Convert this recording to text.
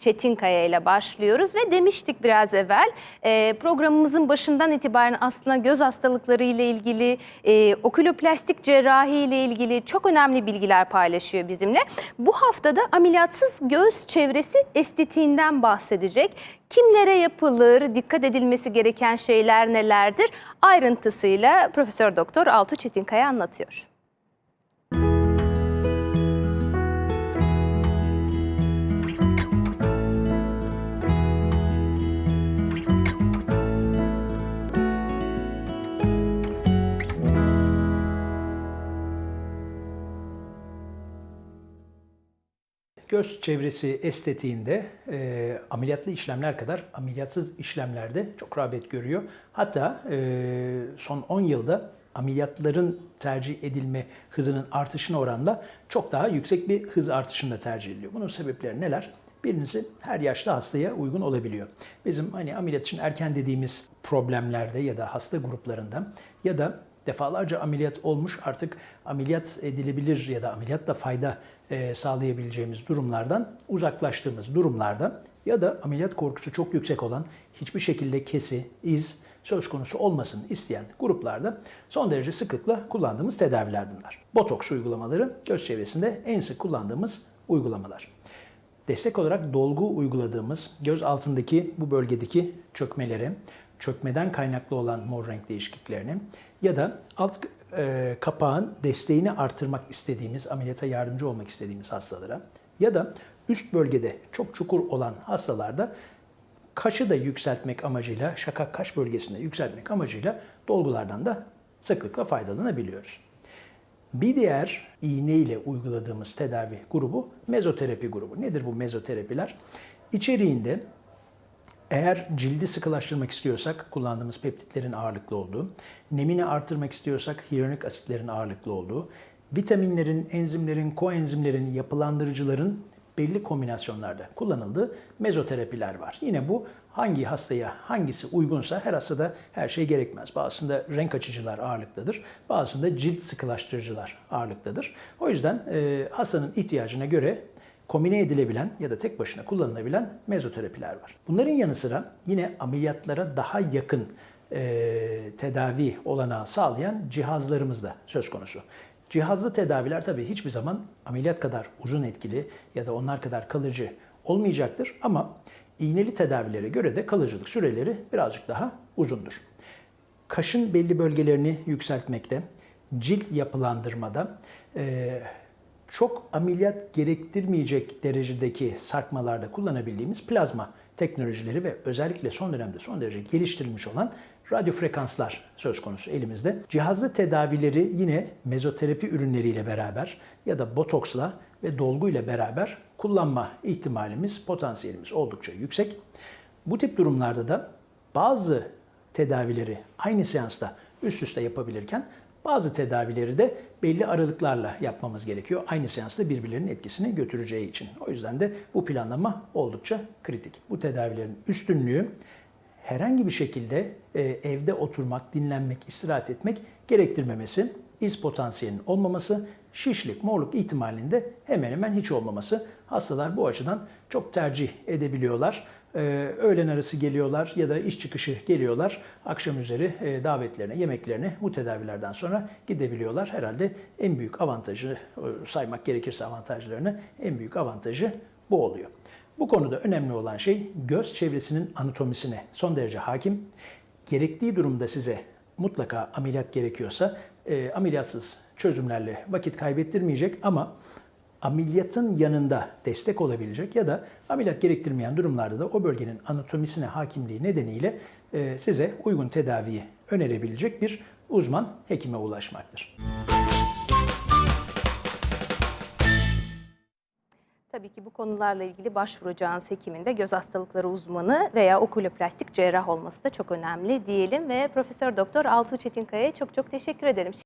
Çetinkaya ile başlıyoruz ve demiştik biraz evvel e, programımızın başından itibaren aslında göz hastalıkları ile ilgili, e, oküloplastik cerrahi ile ilgili çok önemli bilgiler paylaşıyor bizimle. Bu haftada ameliyatsız göz çevresi estetiğinden bahsedecek. Kimlere yapılır, dikkat edilmesi gereken şeyler nelerdir? Ayrıntısıyla Profesör Doktor Altuğ Çetinkaya anlatıyor. Göz çevresi estetiğinde e, ameliyatlı işlemler kadar ameliyatsız işlemlerde çok rağbet görüyor. Hatta e, son 10 yılda ameliyatların tercih edilme hızının artışına oranla çok daha yüksek bir hız artışında tercih ediliyor. Bunun sebepleri neler? Birincisi her yaşta hastaya uygun olabiliyor. Bizim hani ameliyat için erken dediğimiz problemlerde ya da hasta gruplarında ya da defalarca ameliyat olmuş artık ameliyat edilebilir ya da ameliyatla fayda e, sağlayabileceğimiz durumlardan uzaklaştığımız durumlarda ya da ameliyat korkusu çok yüksek olan hiçbir şekilde kesi, iz söz konusu olmasın isteyen gruplarda son derece sıklıkla kullandığımız tedaviler bunlar. Botoks uygulamaları göz çevresinde en sık kullandığımız uygulamalar. Destek olarak dolgu uyguladığımız göz altındaki bu bölgedeki çökmelere, çökmeden kaynaklı olan mor renk değişikliklerini ya da alt e, kapağın desteğini artırmak istediğimiz, ameliyata yardımcı olmak istediğimiz hastalara ya da üst bölgede çok çukur olan hastalarda kaşı da yükseltmek amacıyla, şakak kaş bölgesinde yükseltmek amacıyla dolgulardan da sıklıkla faydalanabiliyoruz. Bir diğer iğne ile uyguladığımız tedavi grubu mezoterapi grubu. Nedir bu mezoterapiler? İçeriğinde eğer cildi sıkılaştırmak istiyorsak kullandığımız peptitlerin ağırlıklı olduğu, nemini artırmak istiyorsak hyaluronik asitlerin ağırlıklı olduğu, vitaminlerin, enzimlerin, koenzimlerin, yapılandırıcıların belli kombinasyonlarda kullanıldığı mezoterapiler var. Yine bu hangi hastaya hangisi uygunsa her hastada her şey gerekmez. Bazısında renk açıcılar ağırlıktadır, bazısında cilt sıkılaştırıcılar ağırlıktadır. O yüzden e, hastanın ihtiyacına göre kombine edilebilen ya da tek başına kullanılabilen mezoterapiler var. Bunların yanı sıra yine ameliyatlara daha yakın e, tedavi olanağı sağlayan cihazlarımız da söz konusu. Cihazlı tedaviler tabii hiçbir zaman ameliyat kadar uzun etkili ya da onlar kadar kalıcı olmayacaktır ama iğneli tedavilere göre de kalıcılık süreleri birazcık daha uzundur. Kaşın belli bölgelerini yükseltmekte, cilt yapılandırmada, e, çok ameliyat gerektirmeyecek derecedeki sarkmalarda kullanabildiğimiz plazma teknolojileri ve özellikle son dönemde son derece geliştirilmiş olan radyo frekanslar söz konusu elimizde. Cihazlı tedavileri yine mezoterapi ürünleriyle beraber ya da botoksla ve dolguyla beraber kullanma ihtimalimiz, potansiyelimiz oldukça yüksek. Bu tip durumlarda da bazı tedavileri aynı seansta üst üste yapabilirken bazı tedavileri de belli aralıklarla yapmamız gerekiyor. Aynı seansta birbirlerinin etkisini götüreceği için. O yüzden de bu planlama oldukça kritik. Bu tedavilerin üstünlüğü herhangi bir şekilde e, evde oturmak, dinlenmek, istirahat etmek gerektirmemesi, iz potansiyelinin olmaması, şişlik, morluk ihtimalinde hemen hemen hiç olmaması. Hastalar bu açıdan çok tercih edebiliyorlar. Ee, öğlen arası geliyorlar ya da iş çıkışı geliyorlar. Akşam üzeri e, davetlerine, yemeklerine bu tedavilerden sonra gidebiliyorlar. Herhalde en büyük avantajı e, saymak gerekirse avantajlarını en büyük avantajı bu oluyor. Bu konuda önemli olan şey göz çevresinin anatomisine son derece hakim. Gerektiği durumda size mutlaka ameliyat gerekiyorsa e, ameliyatsız çözümlerle vakit kaybettirmeyecek ama ameliyatın yanında destek olabilecek ya da ameliyat gerektirmeyen durumlarda da o bölgenin anatomisine hakimliği nedeniyle e, size uygun tedaviyi önerebilecek bir uzman hekime ulaşmaktır. Tabii ki bu konularla ilgili başvuracağınız hekimin de göz hastalıkları uzmanı veya okuloplastik cerrah olması da çok önemli diyelim ve Profesör Doktor Altuğ Çetinkaya'ya çok çok teşekkür ederim.